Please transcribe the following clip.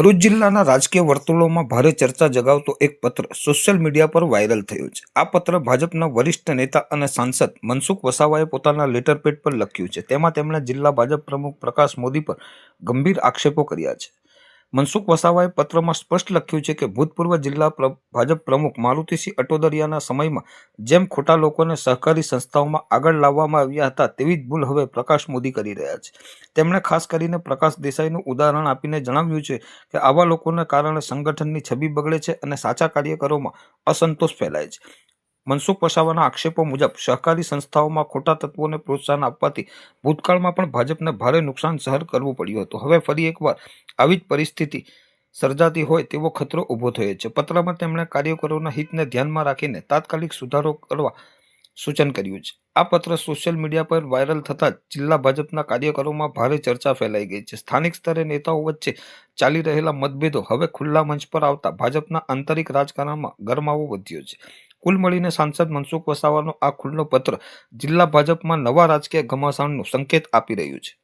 ભરૂચ જિલ્લાના રાજકીય વર્તુળોમાં ભારે ચર્ચા જગાવતો એક પત્ર સોશિયલ મીડિયા પર વાયરલ થયો છે. આ પત્ર ભાજપના વરિષ્ઠ નેતા અને સાંસદ મનસુખ વસાવાએ પોતાના લેટરપેડ પર લખ્યું છે. તેમાં તેમણે જિલ્લા ભાજપ પ્રમુખ પ્રકાશ મોદી પર ગંભીર આક્ષેપો કર્યા છે. મનસુખ વસાવાએ પત્રમાં સ્પષ્ટ લખ્યું છે કે, ભૂતપૂર્વ જિલ્લા ભાજપ પ્રમુખ મારુતિસિંહ અટોદરિયાના સમયમાં જેમ ખોટા લોકોને સહકારી સંસ્થાઓમાં આગળ લાવવામાં આવ્યા હતા, તેવી જ ભૂલ હવે પ્રકાશ મોદી કરી રહ્યા છે. તેમણે ખાસ કરીને પ્રકાશ દેસાઈનું ઉદાહરણ આપીને જણાવ્યું છે કે, આવા લોકોને કારણે સંગઠનની છબી બગડે છે અને સાચા કાર્યકરોમાં અસંતોષ ફેલાય છે. મનસુખ વસાવાના આક્ષેપો મુજબ સહકારી સંસ્થાઓમાં ખોટા તત્વોને પ્રોત્સાહન આપવાથી ભૂતકાળમાં પણ ભાજપને ભારે નુકસાન સહન કરવું પડ્યું હતું. હવે ફરી એકવાર આવી જ પરિસ્થિતિ સર્જાતી હોય તેવો ખતરો ઊભો થયો છે. પત્રમાં તેમણે કાર્યકરોના હિતને ધ્યાનમાં રાખીને તાત્કાલિક સુધારો કરવા સૂચન કર્યું છે. આ પત્ર સોશિયલ મીડિયા પર વાયરલ થતાં જિલ્લા ભાજપના કાર્યકરોમાં ભારે ચર્ચા ફેલાઈ ગઈ છે. સ્થાનિક સ્તરે નેતાઓ વચ્ચે ચાલી રહેલા મતભેદો હવે ખુલ્લા મંચ પર આવતા ભાજપના આંતરિક રાજકારણમાં ગરમાવો વધ્યો છે. કુલ મળીને સાંસદ મનસુખ વસાવાનો આ ખુલ્લો પત્ર જિલ્લા ભાજપમાં નવા રાજકીય ઘમાસાણનો સંકેત આપી રહ્યું છે.